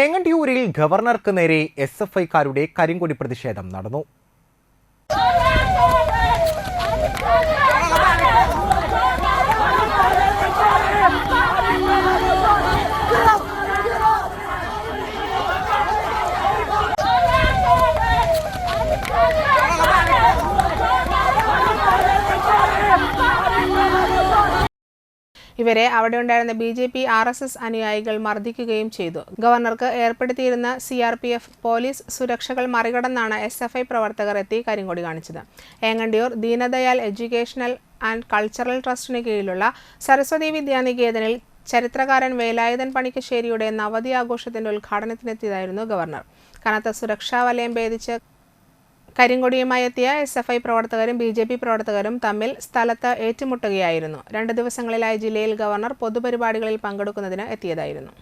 ഏങ്ങണ്ടിയൂരിൽ ഗവർണർക്ക് നേരെ S F ഐക്കാരുടെ കരിങ്കൊടി പ്രതിഷേധം നടന്നു. ഇവരെ അവിടെ ഉണ്ടായിരുന്ന B J P R S S അനുയായികൾ മർദ്ദിക്കുകയും ചെയ്തു. ഗവർണർക്ക് ഏർപ്പെടുത്തിയിരുന്ന C R P F police സുരക്ഷകൾ മറികടന്നാണ് എസ് എഫ് ഐ പ്രവർത്തകർ എത്തി കരിങ്കൊടി കാണിച്ചത്. Engandiyur Deendayal educational and cultural ട്രസ്റ്റിന് കീഴിലുള്ള സരസ്വതി വിദ്യാനികേതനിൽ ചരിത്രകാരൻ വേലായുധൻ പണിക്കശ്ശേരിയുടെ നവതി ആഘോഷത്തിന്റെ ഉദ്ഘാടനത്തിനെത്തിയതായിരുന്നു ഗവർണർ. കനത്ത സുരക്ഷാ വലയം ഭേദിച്ച് കരിങ്കൊടിയുമായി എത്തിയ എസ് എഫ് ഐ പ്രവർത്തകരും ബി ജെ പി പ്രവർത്തകരും തമ്മിൽ സ്ഥലത്ത് ഏറ്റുമുട്ടുകയായിരുന്നു. രണ്ട് ദിവസങ്ങളിലായി ജില്ലയിൽ ഗവർണർ പൊതുപരിപാടികളിൽ പങ്കെടുക്കുന്നതിന് എത്തിയതായിരുന്നു.